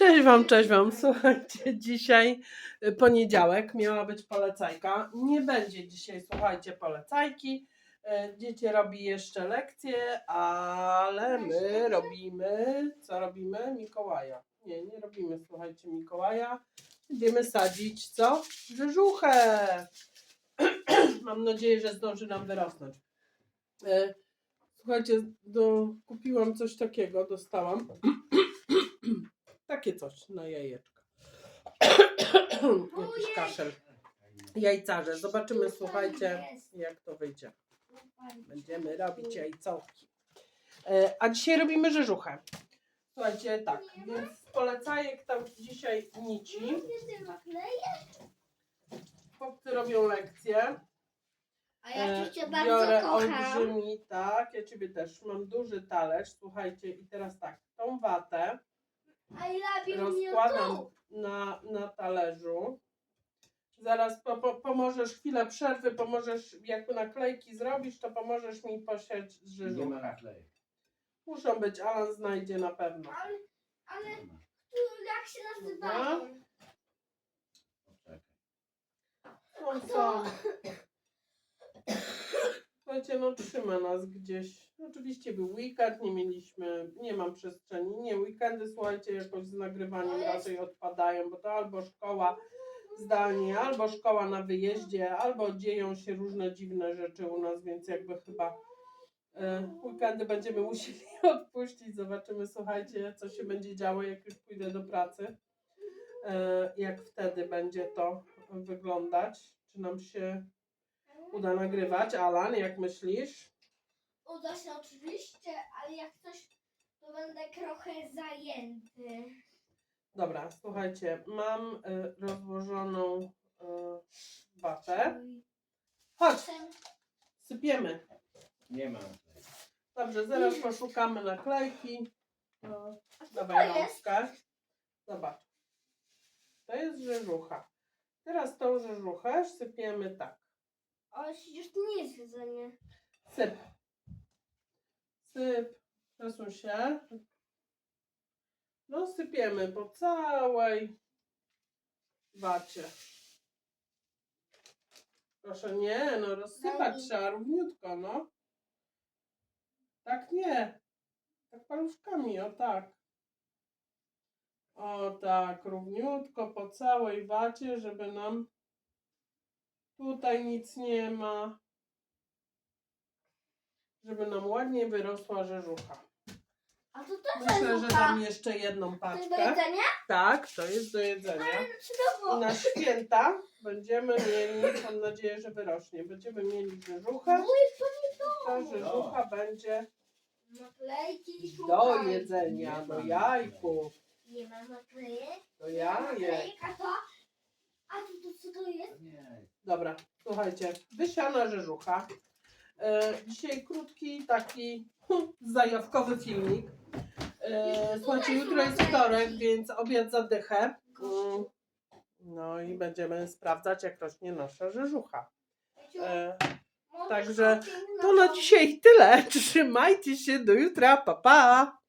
Cześć Wam, cześć Wam. Słuchajcie, dzisiaj y, poniedziałek, miała być polecajka. Nie będzie dzisiaj, słuchajcie, polecajki. E, Dzieci robi jeszcze lekcje, ale my robimy, co robimy? Mikołaja. Nie, nie robimy, słuchajcie, Mikołaja. Będziemy sadzić, co? Rzeżuchę. Mam nadzieję, że zdąży nam wyrosnąć. E, Słuchajcie, do, kupiłam coś takiego, dostałam. Takie coś na jajeczka. Jakiś kaszel. Jajcarze. Zobaczymy, słuchajcie, jak to wyjdzie. Będziemy robić jajcołki. E, A dzisiaj robimy rzeżuchę. Słuchajcie, tak, więc polecajek tam dzisiaj nici. Chłopcy robią lekcje. A ja E, cię bardzo Biorę kocham. olbrzymi, tak, ja ciebie też. Mam duży talerz, słuchajcie, i teraz tak, tą watę rozkładam na, na talerzu. Zaraz po, po, pomożesz chwilę przerwy, pomożesz, jak naklejki zrobisz, to pomożesz mi posiać z Nie ma naklejek. Muszą być, Alan znajdzie na pewno. Ale, ale Nie ma. tu jak się nazywają? Poczekaj. No co? Słuchajcie, no trzyma nas gdzieś. Oczywiście był weekend, nie mieliśmy, nie mam przestrzeni. Nie, weekendy, słuchajcie, jakoś z nagrywaniem raczej odpadają, bo to albo szkoła zdalnie, albo szkoła na wyjeździe, albo dzieją się różne dziwne rzeczy u nas, więc jakby chyba e, weekendy będziemy musieli odpuścić. Zobaczymy, słuchajcie, co się będzie działo, jak już pójdę do pracy. E, jak wtedy będzie to wyglądać. Czy nam się uda nagrywać? Alan, jak myślisz? Uda się oczywiście, ale jak coś, to będę trochę zajęty. Dobra, słuchajcie, mam y, rozłożoną y, watę. Chodź, sypiemy. Nie ma. Dobrze, zaraz poszukamy naklejki. No, dawaj to jest? rączkę. Zobacz. To jest rzeżucha. Teraz tą rzeżuchę sypiemy tak. Ale przecież to nie jest jedzenie. Syp. Syp. Przesuń się. No sypiemy po całej wacie. Proszę nie, no rozsypać Daj. trzeba równiutko, no. Tak nie. Tak paluszkami, o tak. O tak, równiutko po całej wacie, żeby nam tutaj nic nie ma żeby nam ładnie wyrosła rzeżucha. A to też Myślę, że dam jeszcze jedną To jest do paczkę. jedzenia? Tak, to jest do jedzenia. I było? na święta będziemy mieli, mam nadzieję, że wyrośnie, będziemy mieli rzeżuchę. Mój Ta rzeżucha będzie Naklejki do szukaj. jedzenia, do jajków, Nie ma naklejek. do jajek. naklejek, A to? A to, to co to jest? To nie. Dobra, słuchajcie, wysiana rzeżucha. E, dzisiaj krótki, taki zajawkowy filmik. E, słuchajcie, jutro jest wtorek, więc obiad za dychę. Mm, No i będziemy sprawdzać, jak rośnie nasza rzeżucha. E, także to na dzisiaj tyle. Trzymajcie się, do jutra, pa pa!